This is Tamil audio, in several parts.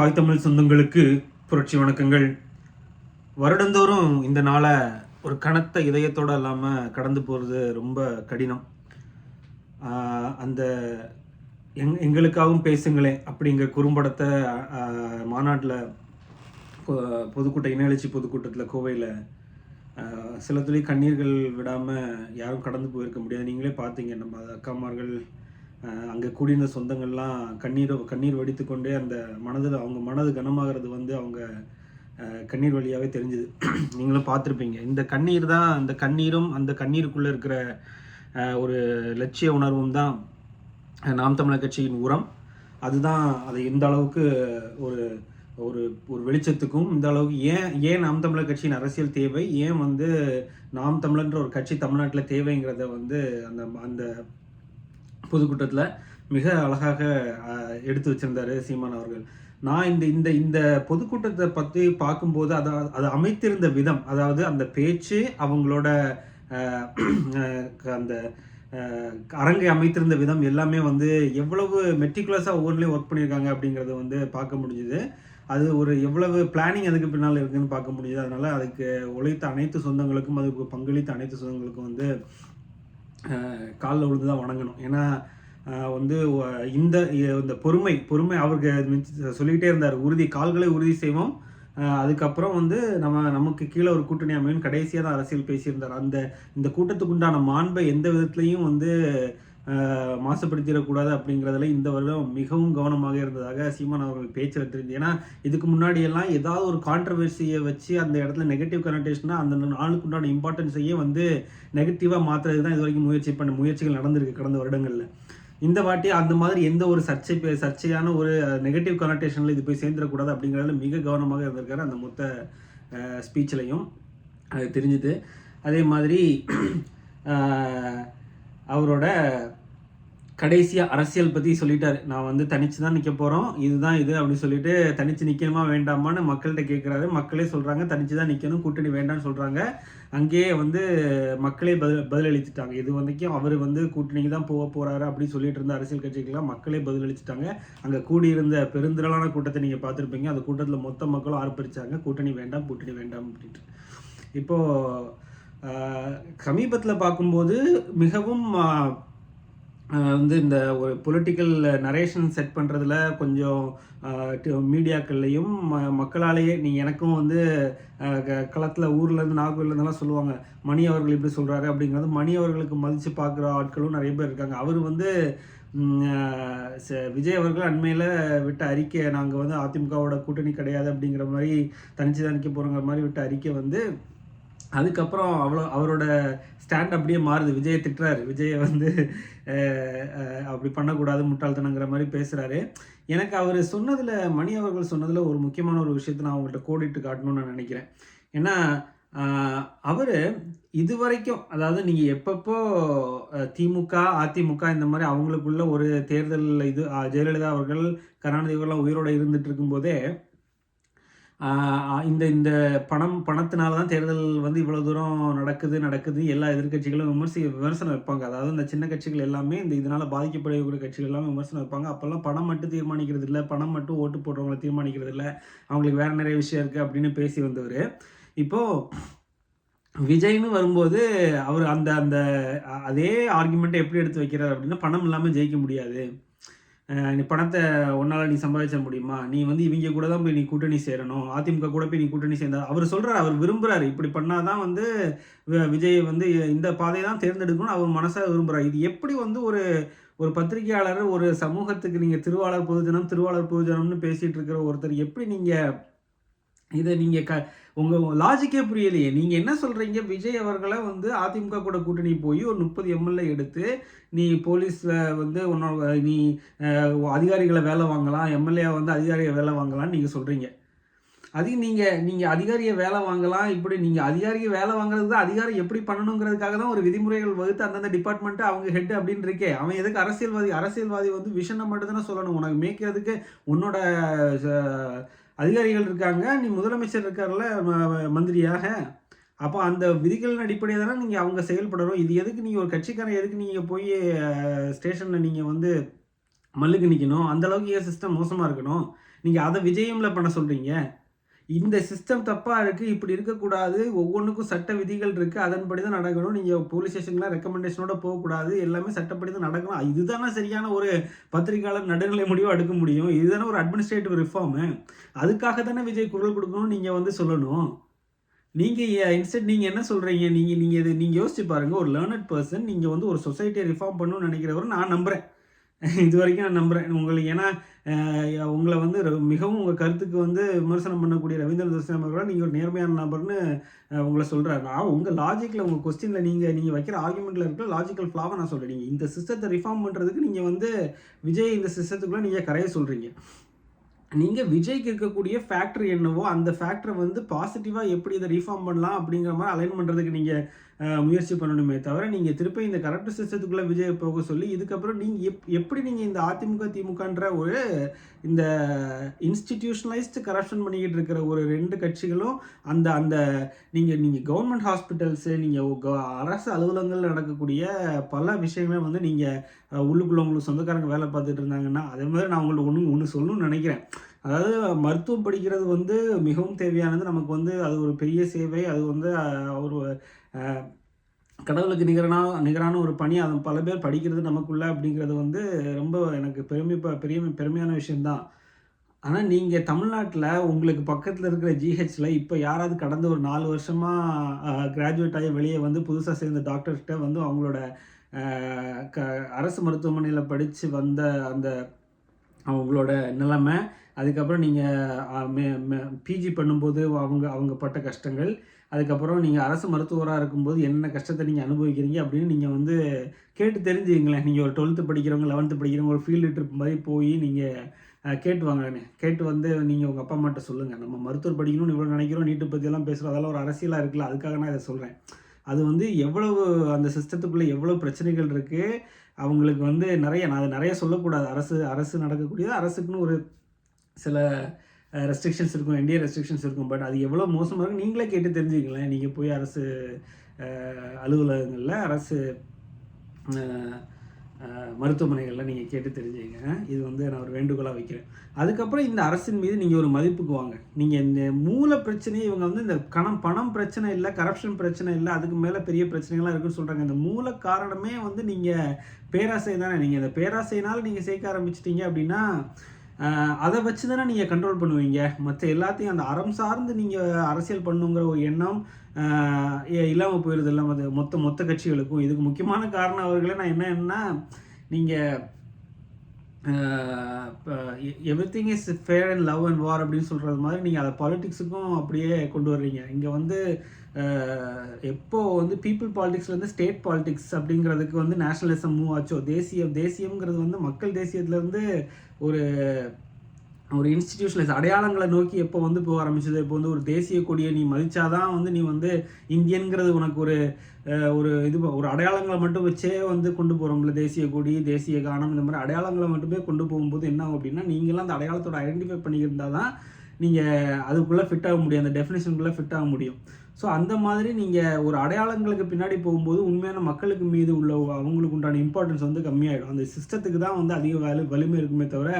தாய் தமிழ் சொந்தங்களுக்கு புரட்சி வணக்கங்கள். வருடந்தோறும் இந்த நாளை ஒரு கனத்த இதயத்தோடு இல்லாமல் கடந்து போகிறது ரொம்ப கடினம். அந்த எங் எங்களுக்காகவும் பேசுங்களேன் அப்படிங்கிற குறும்படத்தை மாநாட்டில் பொதுக்கூட்ட இணையளிச்சி பொதுக்கூட்டத்தில் கோவையில் சில துளி கண்ணீர்கள் விடாமல் யாரும் கடந்து போயிருக்க முடியாது. நீங்களே பார்த்தீங்க நம்ம அக்காமார்கள் அங்கே கூடியிருந்த சொந்தங்கள்லாம் கண்ணீர் கண்ணீர் வடித்து கொண்டே அந்த மனதில் அவங்க மனது கனமாகிறது வந்து அவங்க கண்ணீர் வழியாகவே தெரிஞ்சுது. நீங்களும் பார்த்துருப்பீங்க. இந்த கண்ணீர் தான் அந்த கண்ணீரும் அந்த கண்ணீருக்குள்ளே இருக்கிற ஒரு லட்சிய உணர்வும் தான் நாம் தமிழர் கட்சியின் உரம். அதுதான் அதை எந்த அளவுக்கு ஒரு ஒரு ஒரு வெளிச்சத்துக்கும் இந்த அளவுக்கு ஏன் ஏன் நாம் தமிழர் கட்சியின் அரசியல் தேவை? ஏன் வந்து நாம் தமிழன்ற ஒரு கட்சி தமிழ்நாட்டில் தேவைங்கிறத வந்து அந்த அந்த பொதுக்கூட்டத்தில் மிக அழகாக எடுத்து வச்சிருந்தாரு சீமான் அவர்கள். நான் இந்த இந்த இந்த பொதுக்கூட்டத்தை பற்றி பார்க்கும்போது அதை அதை அமைத்திருந்த விதம் அதாவது அந்த பேச்சு அவங்களோட அந்த அரங்கை அமைத்திருந்த விதம் எல்லாமே வந்து எவ்வளவு மெட்டிகுலஸாக ஒவ்வொன்றிலையும் ஒர்க் பண்ணியிருக்காங்க அப்படிங்கிறத வந்து பார்க்க முடிஞ்சுது. அது ஒரு எவ்வளவு பிளானிங் அதுக்கு பின்னால் இருக்குதுன்னு பார்க்க முடியுது அதனால் அதுக்கு உழைத்த அனைத்து சொந்தங்களுக்கும் அதுக்கு பங்களித்த அனைத்து சொந்தங்களுக்கும் வந்து காலில் விழுந்து தான் வணங்கணும் ஏன்னா வந்து இந்த இந்த பொறுமை பொறுமை அவருக்கு சொல்லிக்கிட்டே இருந்தார். உறுதி கால்களை உறுதி செய்வோம். அதுக்கப்புறம் வந்து நம்ம நமக்கு கீழே ஒரு கூட்டணி அமையும் கடைசியாக தான் அரசியல் பேசியிருந்தார். அந்த இந்த கூட்டத்துக்குண்டான மாண்பை எந்த விதத்துலையும் வந்து மாசுபடுத்திடக்கூடாது அப்படிங்கிறதுல இந்த வருடம் மிகவும் கவனமாக இருந்ததாக சீமான் அவர்கள் பேச்சில் தெரிஞ்சு ஏன்னா இதுக்கு முன்னாடியெல்லாம் ஏதாவது ஒரு கான்ட்ரவர்சியை வச்சு அந்த இடத்துல நெகட்டிவ் கனெக்டேஷனாக அந்த நாளுக்கு உண்டான இம்பார்ட்டன்ஸையே வந்து நெகட்டிவாக மாற்றுறது தான் இது வரைக்கும் முயற்சி பண்ண முயற்சிகள் நடந்திருக்கு கடந்த வருடங்களில். இந்த வாட்டி அந்த மாதிரி எந்த ஒரு சர்ச்சை சர்ச்சையான ஒரு நெகட்டிவ் கனெக்டேஷனில் இது போய் சேர்ந்துடக்கூடாது அப்படிங்கிறதுல மிக கவனமாக இருந்திருக்காரு அந்த மொத்த ஸ்பீச்லையும் அது தெரிஞ்சுது. அதே மாதிரி அவரோட கடைசியாக அரசியல் பற்றி சொல்லிட்டாரு. நான் வந்து தனிச்சு தான் நிற்க போகிறோம் இதுதான் இது அப்படின்னு சொல்லிட்டு தனிச்சு நிற்கணுமா வேண்டாமான்னு மக்கள்கிட்ட கேட்குறாரு மக்களே சொல்கிறாங்க தனிச்சு தான் நிற்கணும் கூட்டணி வேண்டாம்னு சொல்கிறாங்க அங்கேயே வந்து மக்களே பதில் பதிலளிச்சிட்டாங்க. இது வரைக்கும் அவர் வந்து கூட்டணிக்கு தான் போக போகிறாரு அப்படின்னு சொல்லிட்டு இருந்த அரசியல் கட்சிகள்லாம் மக்களே பதிலளிச்சுட்டாங்க. அங்கே கூடியிருந்த பெருந்திரளான கூட்டத்தை நீங்கள் பார்த்துருப்பீங்க. அந்த கூட்டத்தில் மொத்த மக்களும் ஆர்ப்பரிச்சாங்க. கூட்டணி வேண்டாம் கூட்டணி வேண்டாம் அப்படின்ட்டு. இப்போது சமீபத்தில் பார்க்கும்போது மிகவும் வந்து இந்த ஒரு பொலிட்டிக்கல் நரேஷன் செட் பண்ணுறதுல கொஞ்சம் மீடியாக்கள்லையும் மக்களாலேயே நீ எனக்கும் வந்து களத்தில் ஊர்லேருந்து நாகூர்லேருந்துலாம் சொல்லுவாங்க மணி அவர்கள் இப்படி சொல்கிறாரு அப்படிங்கிறது மணி அவர்களுக்கு மதித்து பார்க்குற ஆட்களும் நிறைய பேர் இருக்காங்க. அவர் வந்து ச- விஜய் அவர்கள் அண்மையில் விட்ட அறிக்கை நாங்கள் வந்து அதிமுகவோட கூட்டணி கிடையாது அப்படிங்கிற மாதிரி தனிச்சு தணிக்க போகிறோங்கிற மாதிரி விட்ட அறிக்கை வந்து அதுக்கப்புறம் அவ்வளோ அவரோட ஸ்டாண்ட் அப்படியே மாறுது. விஜயை திட்டுறாரு. விஜயை வந்து அப்படி பண்ணக்கூடாது முட்டாள்தனங்கிற மாதிரி பேசுகிறாரு எனக்கு அவர் சொன்னதில் மணி அவர்கள் சொன்னதில் ஒரு முக்கியமான ஒரு விஷயத்தை நான் அவங்கள்ட்ட கோடிட்டு காட்டணும்னு நான் நினைக்கிறேன். ஏன்னா அவர் இது வரைக்கும் அதாவது நீங்கள் எப்பப்போ திமுக அதிமுக இந்த மாதிரி அவங்களுக்குள்ள ஒரு தேர்தல் இது ஜெயலலிதா அவர்கள் கருணாநிதி அவர்கள்லாம் உயிரோடு இருந்துட்டு இருக்கும்போதே இந்த இந்த பணம் பணத்தினால தான் தேர்தல் வந்து இவ்வளோ தூரம் நடக்குது நடக்குது. எல்லா எதிர்க்கட்சிகளும் விமர்சி விமர்சனம் வைப்பாங்க. அதாவது இந்த சின்ன கட்சிகள் எல்லாமே இந்த இதனால் பாதிக்கப்படக்கூடிய கட்சிகள் எல்லாமே விமர்சனம் வைப்பாங்க. அப்போல்லாம் பணம் மட்டும் தீர்மானிக்கிறது இல்லை. பணம் மட்டும் ஓட்டு போடுறவங்களை தீர்மானிக்கிறது இல்லை. அவங்களுக்கு வேறு நிறைய விஷயம் இருக்குது அப்படின்னு பேசி வந்தவர். இப்போது விஜய்னு வரும்போது அவர் அந்த அந்த அதே ஆர்குமெண்ட்டை எப்படி எடுத்து வைக்கிறார் அப்படின்னா பணம் இல்லாமல் ஜெயிக்க முடியாது. நீ பணத்தை உன்னால் நீ சம்பாதிச்ச முடியுமா? நீ வந்து இவங்க கூட தான் போய் நீ கூட்டணி சேரணும். அதிமுக கூட போய் நீ கூட்டணி சேர்ந்தா அவர் சொல்கிறார் அவர் விரும்புகிறார் இப்படி பண்ணால் தான் வந்து விஜய் வந்து இந்த பாதையை தான் தேர்ந்தெடுக்கணும் அவர் மனசாக விரும்புகிறார் இது எப்படி வந்து ஒரு ஒரு பத்திரிகையாளர் ஒரு சமூகத்துக்கு நீங்கள் திருவாளர் பொதுஜனம் திருவாளர் பொதுஜனம்னு பேசிகிட்டு இருக்கிற ஒருத்தர் எப்படி நீங்கள் இதை நீங்கள் க உங்கள் லாஜிக்கே புரியலையே. நீங்கள் என்ன சொல்கிறீங்க விஜய் அவர்களை வந்து அதிமுக கூட கூட்டணி போய் ஒரு முப்பது எம்எல்ஏ எடுத்து நீ போலீஸில் வந்து உன்னோட நீ அதிகாரிகளை வேலை வாங்கலாம் எம்எல்ஏ வந்து அதிகாரியை வேலை வாங்கலாம்னு நீங்கள் சொல்கிறீங்க அது நீங்கள் நீங்கள் அதிகாரியை வேலை வாங்கலாம் இப்படி நீங்கள் அதிகாரியை வேலை வாங்குறது தான் அதிகாரம் எப்படி பண்ணணுங்கிறதுக்காக தான் ஒரு விதிமுறைகள் வகுத்து அந்தந்த டிபார்ட்மெண்ட்டு அவங்க ஹெட் அப்படின்னு இருக்கே. அவன் எதுக்கு அரசியல்வாதி? அரசியல்வாதி வந்து விஷனை மட்டும் தானே சொல்லணும். உனக்கு மேய்க்கிறதுக்கு உன்னோட அதிகாரிகள் இருக்காங்க நீ முதலமைச்சர் இருக்கார்ல மந்திரியாக. அப்போ அந்த விதிகளின் அடிப்படையில் தானே நீங்கள் அவங்க செயல்படணும். இது எதுக்கு நீங்கள் ஒரு கட்சிக்காரன் எதுக்கு நீங்கள் போய் ஸ்டேஷனில் நீங்கள் வந்து மல்லுக்கு நிற்கணும் அந்தளவுக்கு ஏன் சிஸ்டம் மோசமாக இருக்கணும்? நீங்கள் அதை விஜயமில் பண்ண சொல்கிறீங்க இந்த சிஸ்டம் தப்பாக இருக்குது இப்படி இருக்கக்கூடாது ஒவ்வொன்றுக்கும் சட்ட விதிகள் இருக்குது அதன்படி தான் நடக்கணும். நீங்கள் போலீஸ் ஸ்டேஷன்லாம் ரெக்கமெண்டேஷனோட போகக்கூடாது. எல்லாமே சட்டப்படி தான் நடக்கணும் இதுதானே சரியான ஒரு பத்திரிகையாளர் நடுநிலை முடிவு எடுக்க முடியும். இதுதானே ஒரு அட்மினிஸ்ட்ரேட்டிவ் ரிஃபார்மு அதுக்காக தானே விஜய் குரல் கொடுக்கணும்னு நீங்கள் வந்து சொல்லணும். நீங்கள் இன்ஸ்டன்ட் நீங்கள் என்ன சொல்கிறீங்க நீங்கள் நீங்கள் இது நீங்கள் யோசிச்சு பாருங்கள் ஒரு லேர்னட் பர்சன் நீங்கள் வந்து ஒரு சொசைட்டியை ரிஃபார்ம் பண்ணணும்னு நினைக்கிறவரை நான் நம்புகிறேன் இது வரைக்கும் நான் நம்புகிறேன் உங்களுக்கு ஏன்னா உங்களை வந்து ர- மிகவும் உங்கள் கருத்துக்கு வந்து விமர்சனம் பண்ணக்கூடிய ரவீந்திர துர்சனம் அவர்கள் நீங்கள் ஒரு நேர்மையான நபர்னு உங்களை சொல்கிறாரு நான் உங்கள் லாஜிக்கில் உங்கள் கொஸ்டினில் நீங்கள் நீங்கள் வைக்கிற ஆர்குமெண்ட்டில் இருக்கிற லாஜிக்கல் ஃப்ளாவை நான் சொல்கிறேன் நீங்கள் இந்த சிஸ்டத்தை ரிஃபார்ம் பண்ணுறதுக்கு நீங்கள் வந்து விஜய் இந்த சிஸ்டத்துக்குள்ளே நீங்கள் கரைய சொல்கிறீங்க நீங்கள் விஜய்க்கு இருக்கக்கூடிய ஃபேக்டர் என்னவோ அந்த ஃபேக்டரை வந்து பாசிட்டிவாக எப்படி இதை ரீஃபார்ம் பண்ணலாம் அப்படிங்கிற மாதிரி அலைன் பண்ணுறதுக்கு நீங்கள் முயற்சி பண்ணணுமே தவிர நீங்கள் திருப்பி இந்த கரெக்ட் சிஸ்டத்துக்குள்ளே விஜய் போக சொல்லி இதுக்கப்புறம் நீங்கள் எப் எப்படி நீங்கள் இந்த அதிமுக திமுகன்ற ஒரு இந்த இன்ஸ்டிடியூஷனலைஸ்டு கரப்ஷன் பண்ணிக்கிட்டு இருக்கிற ஒரு ரெண்டு கட்சிகளும் அந்த அந்த நீங்கள் நீங்கள் கவர்மெண்ட் ஹாஸ்பிட்டல்ஸு நீங்கள் அரசு அலுவலகங்கள் நடக்கக்கூடிய பல விஷயங்களை வந்து நீங்கள் உள்ளுக்குள்ளே உங்களுக்கு சொந்தக்காரங்க வேலை பார்த்துட்டு இருந்தாங்கன்னா அதே மாதிரி நான் உங்களுக்கு ஒன்று ஒன்று சொல்லணும்னு நினைக்கிறேன். அதாவது மருத்துவம் படிக்கிறது வந்து மிகவும் தேவையானது. நமக்கு வந்து அது ஒரு பெரிய சேவை. அது வந்து அவர் ஒரு கடவுளுக்கு நிகரான நிகரான ஒரு பணி அது பல பேர் படிக்கிறது நமக்குள்ள அப்படிங்கிறது வந்து ரொம்ப எனக்கு பெருமை பெரிய பெருமையான விஷயந்தான் ஆனால் நீங்கள் தமிழ்நாட்டில் உங்களுக்கு பக்கத்தில் இருக்கிற ஜிஹெச்சில் இப்போ யாராவது கடந்த ஒரு நாலு வருஷமாக கிராஜுவேட் ஆகி வெளியே வந்து புதுசாக சேர்ந்த டாக்டர்கிட்ட வந்து அவங்களோட க அரசு மருத்துவமனையில் படித்து வந்த அந்த அவங்களோட நிலைமை அதுக்கப்புறம் நீங்கள் பிஜி பண்ணும்போது அவங்க அவங்க பட்ட கஷ்டங்கள் அதுக்கப்புறம் நீங்கள் அரசு மருத்துவராக இருக்கும்போது என்ன கஷ்டத்தை நீங்கள் அனுபவிக்கிறீங்க அப்படின்னு நீங்கள் வந்து கேட்டு தெரிஞ்சுங்களேன் நீங்கள் ஒரு டுவெல்த்து படிக்கிறவங்க லெவன்த்து படிக்கிறவங்க ஒரு ஃபீல்டு ட்ரிப் மாதிரி போய் நீங்கள் கேட்டு வாங்கன்னு கேட்டு வந்து நீங்கள் உங்கள் அப்பா அம்மாட்ட சொல்லுங்கள் நம்ம மருத்துவர் படிக்கணும்னு இவ்வளோ நினைக்கிறோம் நீட்டு பற்றியெல்லாம் பேசுகிறோம் அதெல்லாம் ஒரு அரசியலாக இருக்குல்ல அதுக்காக நான் இதை சொல்கிறேன் அது வந்து எவ்வளவு அந்த சிஸ்டத்துக்குள்ளே எவ்வளோ பிரச்சனைகள் இருக்குது அவங்களுக்கு வந்து நிறைய நான் அதை நிறைய சொல்லக்கூடாது. அரசு அரசு நடக்கக்கூடியது அரசுக்குன்னு ஒரு சில ரெஸ்ட்ரிக்ஷன்ஸ் இருக்கும் என்டிஏ ரெஸ்ட்ரிக்ஷன்ஸ் இருக்கும். பட் அது எவ்வளோ மோசமாக இருக்கும் நீங்களே கேட்டு தெரிஞ்சுக்கலாம் நீங்கள் போய் அரசு அலுவலகங்களில் அரசு மருத்துவமனைகளில் நீங்கள் கேட்டு தெரிஞ்சுங்க இது வந்து நான் ஒரு வேண்டுகோளாக வைக்கிறேன். அதுக்கப்புறம் இந்த அரசின் மீது நீங்கள் ஒரு மதிப்புக்கு வாங்க. நீங்கள் இந்த மூல பிரச்சனையை இவங்க வந்து இந்த கணம் பணம் பிரச்சனை இல்லை கரப்ஷன் பிரச்சனை இல்லை அதுக்கு மேலே பெரிய பிரச்சனைகள்லாம் இருக்குன்னு சொல்கிறாங்க இந்த மூல காரணமே வந்து நீங்கள் பேராசை தானே நீங்கள் இந்த பேராசையினால் நீங்கள் சேர்க்க ஆரம்பிச்சிட்டிங்க அப்படின்னா அதை வச்சு தானே நீங்கள் கண்ட்ரோல் பண்ணுவீங்க. மற்ற எல்லாத்தையும் அந்த அறம் சார்ந்து நீங்கள் அரசியல் பண்ணுங்கிற ஒரு எண்ணம் இல்லாமல் போயிடுது இல்லாமல் அது மொத்த மொத்த கட்சிகளுக்கும். இதுக்கு முக்கியமான காரணம் அவர்களே. நான் என்ன என்னன்னா நீங்கள் everything is fair and love and war அப்படின்னு சொல்கிறது மாதிரி நீங்கள் அதை பாலிட்டிக்ஸுக்கும் அப்படியே கொண்டு வர்றீங்க. இங்கே வந்து எப்போது வந்து பீப்புள் பாலிட்டிக்ஸ்லேருந்து ஸ்டேட் பாலிட்டிக்ஸ் அப்படிங்கிறதுக்கு வந்து நேஷனலிசம் மூவ் ஆச்சோ? தேசியம் தேசியம்ங்கிறது வந்து மக்கள் தேசியத்துலேருந்து ஒரு ஒரு இன்ஸ்டிடியூஷனலைஸ் அடையாளங்களை நோக்கி எப்போ வந்து போக ஆரம்பிச்சது? இப்போ வந்து ஒரு தேசிய கொடியை நீ மதிச்சாதான் வந்து நீ வந்து இந்தியன்கிறது உனக்கு ஒரு ஒரு இது ஒரு அடையாளங்களை மட்டும் வச்சே வந்து கொண்டு போகிறோம்ல தேசிய கொடி தேசிய கானம் இந்த மாதிரி அடையாளங்களை மட்டுமே கொண்டு போகும்போது என்ன ஆகும் அப்படின்னா நீங்களாம் அந்த அடையாளத்தோட ஐடென்டிஃபை பண்ணியிருந்தால் தான் நீங்கள் அதுக்குள்ளே ஃபிட் ஆக முடியும். அந்த டெஃபினேஷனுக்குள்ளே ஃபிட் ஆக முடியும். ஸோ அந்த மாதிரி நீங்கள் ஒரு அடையாளங்களுக்கு பின்னாடி போகும்போது உண்மையான மக்களுக்கு மீது உள்ள அவங்களுக்கு உண்டான இம்பார்ட்டன்ஸ் வந்து கம்மியாயிடும். அந்த சிஸ்டத்துக்கு தான் வந்து அதிக வலு வலிமை இருக்குமே தவிர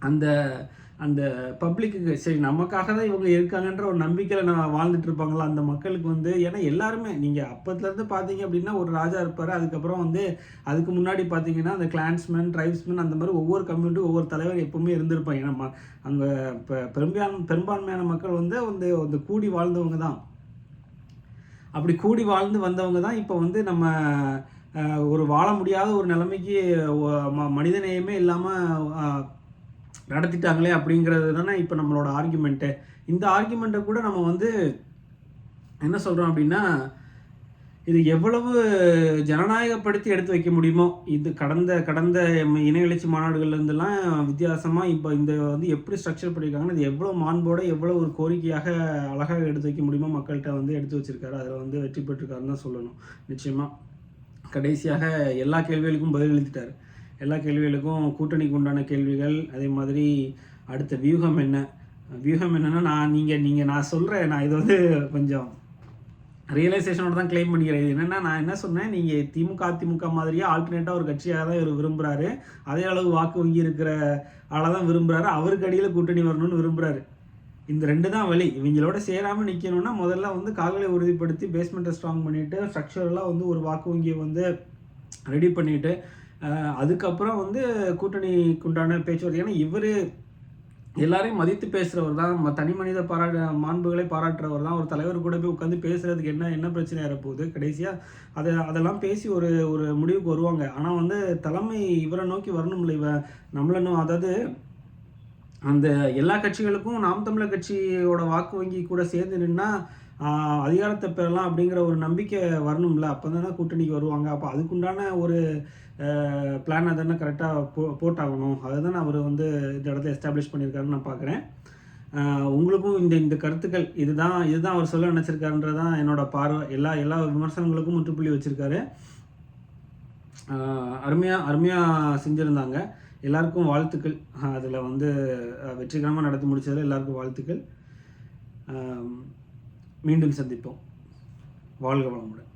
அந்த அந்த பப்ளிக்கு சரி நமக்காக தான் இவங்க இருக்காங்கன்ற ஒரு நம்பிக்கையில் நான் வாழ்ந்துட்டு இருப்பாங்களா? அந்த மக்களுக்கு வந்து ஏன்னா எல்லாருமே நீங்கள் அப்பத்துலேருந்து பார்த்தீங்க அப்படின்னா ஒரு ராஜா இருப்பார். அதுக்கப்புறம் வந்து அதுக்கு முன்னாடி பார்த்தீங்கன்னா அந்த கிளான்ஸ்மேன் ட்ரைப்ஸ்மேன் அந்த மாதிரி ஒவ்வொரு கம்யூனிட்டி ஒவ்வொரு தலைவர் எப்பவுமே இருந்திருப்பாங்க. ஏன்னா ம- அங்கே இப்போ பெரும்பான் பெரும்பான்மையான மக்கள் வந்து வந்து வந்து கூடி வாழ்ந்தவங்க தான். அப்படி கூடி வாழ்ந்து வந்தவங்க தான் இப்போ வந்து நம்ம ஒரு வாழ முடியாத ஒரு நிலைமைக்கு ம- மனிதநேயமே இல்லாமல் நடத்திட்டாங்களே அப்படிங்கிறது தானே இப்போ நம்மளோட ஆர்குமெண்ட்டு இந்த ஆர்குமெண்ட்டை கூட நம்ம வந்து என்ன சொல்கிறோம் அப்படின்னா இது எவ்வளவு ஜனநாயகப்படுத்தி எடுத்து வைக்க முடியுமோ இது கடந்த கடந்த எம் இன எழுச்சி மாநாடுகள்லேருந்துலாம் வித்தியாசமாக இப்போ இந்த வந்து எப்படி ஸ்ட்ரக்சர் பண்ணியிருக்காங்கன்னா இது எவ்வளோ மாண்போட எவ்வளோ ஒரு கோரிக்கையாக அழகாக எடுத்து வைக்க முடியுமோ மக்கள்கிட்ட வந்து எடுத்து வச்சுருக்காரு. அதில் வந்து வெற்றி பெற்றிருக்காருன்னு தான் சொல்லணும். நிச்சயமாக கடைசியாக எல்லா கேள்விகளுக்கும் பதில் எழுதிட்டார் எல்லா கேள்விகளுக்கும் கூட்டணிக்கு உண்டான கேள்விகள் அதே மாதிரி அடுத்த வியூகம் என்ன? வியூகம் என்னென்னா நான் நீங்கள் நீங்கள் நான் சொல்கிறேன் நான் இது வந்து கொஞ்சம் ரியலைசேஷனோட தான் க்ளைம் பண்ணிக்கிறேன். இது என்னென்னா நான் என்ன சொன்னேன்? நீங்கள் திமுக அதிமுக மாதிரியே ஆல்டர்னேட்டாக ஒரு கட்சியாக தான் இவர் விரும்புகிறாரு அதே அளவு வாக்கு வங்கி இருக்கிற ஆளாக தான் விரும்புகிறாரு அவருக்கு அடியில் கூட்டணி வரணும்னு விரும்புகிறாரு இந்த ரெண்டு தான் வழி. இவங்களோட சேராமல் நிற்கணும்னா முதல்ல வந்து கால்களை உறுதிப்படுத்தி பேஸ்மெண்ட்டை ஸ்ட்ராங் பண்ணிவிட்டு ஸ்ட்ரக்சரெல்லாம் வந்து ஒரு வாக்கு வங்கியை வந்து ரெடி பண்ணிவிட்டு அதுக்கப்புறம் வந்து கூட்டணிக்கு உண்டான பேச்சுவார்த்தை. ஏன்னா இவர் எல்லாரையும் மதித்து பேசுகிறவர் தான் தனி மனித பாராட்டு மாண்புகளை பாராட்டுறவர் தான். ஒரு தலைவர் கூட போய் உட்காந்து பேசுகிறதுக்கு என்ன என்ன பிரச்சனை வரப்போகுது? கடைசியாக அதை அதெல்லாம் பேசி ஒரு ஒரு முடிவுக்கு வருவாங்க. ஆனால் வந்து தலைமை இவரை நோக்கி வரணும்ல இவ நம்மளனும் அதாவது அந்த எல்லா கட்சிகளுக்கும் நாம் தமிழர் கட்சியோட வாக்கு வங்கி கூட சேர்ந்து நின்னா அதிகாரத்தை பெறலாம் அப்படிங்கிற ஒரு நம்பிக்கை வரணும்ல. அப்போ தானே கூட்டணிக்கு வருவாங்க. அப்போ அதுக்குண்டான ஒரு பிளானை தானே கரெக்டாக போ போட்டாகணும். அதை அவர் வந்து இந்த இடத்துல எஸ்டாப்ளிஷ் பண்ணியிருக்காருன்னு நான் பார்க்குறேன். உங்களுக்கும் இந்த இந்த கருத்துக்கள் இதுதான் இதுதான் அவர் சொல்ல நினச்சிருக்காருன்றதான் என்னோட பார்வை. எல்லா எல்லா விமர்சனங்களுக்கும் முற்றுப்புள்ளி வச்சுருக்காரு. அருமையாக அருமையாக செஞ்சுருந்தாங்க. எல்லாருக்கும் வாழ்த்துக்கள். அதில் வந்து வெற்றிகரமாக நடத்தி முடிச்சதில் எல்லாருக்கும் வாழ்த்துக்கள். மீண்டும் சந்திப்போம். வாழ்க வளமுடன்.